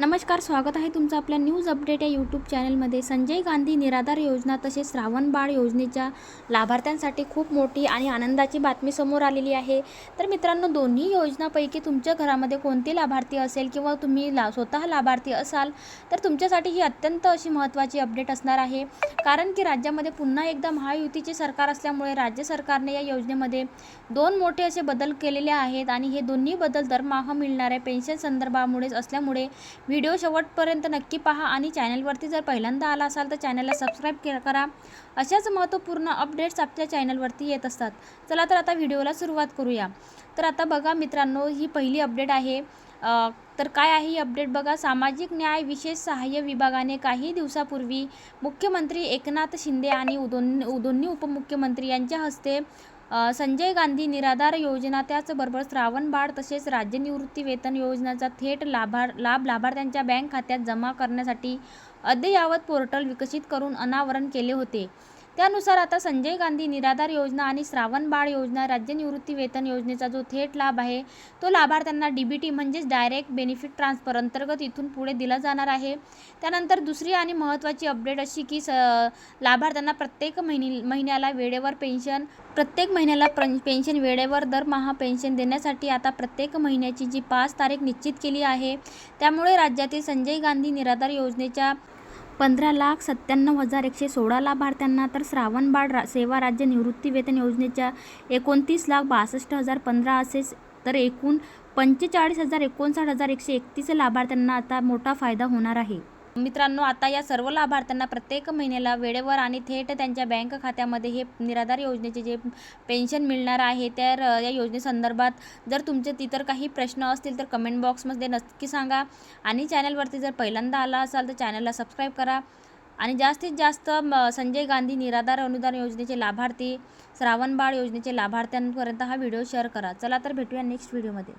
नमस्कार स्वागत आहे तुमचं आपल्या न्यूज अपडेट या यूट्यूब चॅनलमध्ये. संजय गांधी निराधार योजना तसेच श्रावण बाळ योजनेच्या लाभार्थ्यांसाठी खूप मोठी आणि आनंदाची बातमी समोर आलेली आहे. तर मित्रांनो दोन्ही योजनापैकी तुमच्या घरामध्ये कोणती लाभार्थी असेल किंवा तुम्ही ला स्वतः लाभार्थी असाल तर तुमच्यासाठी ही अत्यंत अशी महत्त्वाची अपडेट असणार आहे. कारण की राज्यामध्ये पुन्हा एकदा महायुतीचे सरकार असल्यामुळे राज्य सरकारने या योजनेमध्ये दोन मोठे असे बदल केलेले आहेत आणि हे दोन्ही बदल दरमहा मिळणाऱ्या पेन्शन संदर्भामुळेच असल्यामुळे व्हिडिओ शेवटपर्यंत नक्की पहा आणि चॅनलवरती जर पहिल्यांदा आला असाल तर चॅनलला सबस्क्राईब के करा. अशाच महत्त्वपूर्ण अपडेट्स आपल्या चॅनलवरती येत असतात. चला तर आता व्हिडिओला सुरुवात करूया. तर आता बघा मित्रांनो ही पहिली अपडेट आहे. तर काय आहे ही अपडेट? बघा सामाजिक न्याय विशेष सहाय्य विभागाने काही दिवसापूर्वी मुख्यमंत्री एकनाथ शिंदे आणि दोन दोन्ही उपमुख्यमंत्री यांच्या हस्ते संजय गांधी निराधार योजना त्याचबरोबर श्रावण बाळ तसेच राज्य निवृत्ती वेतन योजनाचा थेट लाभार लाभ लाभार्थ्यांच्या बँक खात्यात जमा करण्यासाठी अद्ययावत पोर्टल विकसित करून अनावरण केले होते. त्यानुसार आता संजय गांधी निराधार योजना आणि श्रावण बाळ योजना राज्य निवृत्ती वेतन योजनेचा जो थेट लाभ आहे तो लाभार्थ्यांना डी बी टी म्हणजेच डायरेक्ट बेनिफिट ट्रान्सफर अंतर्गत इथून पुढे दिला जाणार आहे. त्यानंतर दुसरी आणि महत्त्वाची अपडेट अशी की स लाभार्थ्यांना प्रत्येक महिनी महिन्याला वेळेवर पेन्शन प्रत्येक महिन्याला प्र पेन्शन वेळेवर दरमहा पेन्शन देण्यासाठी आता प्रत्येक महिन्याची जी पाच तारीख निश्चित केली आहे त्यामुळे राज्यातील संजय गांधी निराधार योजनेच्या पंधरा लाख सत्त्याण्णव हजार एकशे सोळा लाभार्थ्यांना तर श्रावण बाळ रा सेवा राज्य निवृत्ती वेतन योजनेच्या एकोणतीस लाख बासष्ट हजार पंधरा असे तर एकूण पंचेचाळीस हजार एकोणसाठ हजार एकशे एकतीस लाभार्थ्यांना आता मोठा फायदा होणार आहे. मित्रांनो आता या सर्व लाभार्थ्यांना प्रत्येक महिन्याला वेळेवर आणि थेट त्यांच्या बँक खात्यामध्ये हे निराधार योजनेचे जे पेन्शन मिळणार आहे तर या योजनेसंदर्भात जर तुमचे इतर काही प्रश्न असतील तर कमेंट बॉक्समध्ये नक्की सांगा. आणि चॅनलवरती जर पहिल्यांदा आला असाल तर चॅनलला सबस्क्राईब करा. आणि जास्तीत जास्त संजय गांधी निराधार अनुदान योजनेचे लाभार्थी श्रावण बाळ योजनेचे लाभार्थ्यांपर्यंत हा व्हिडिओ शेअर करा. चला तर भेटूया नेक्स्ट व्हिडिओमध्ये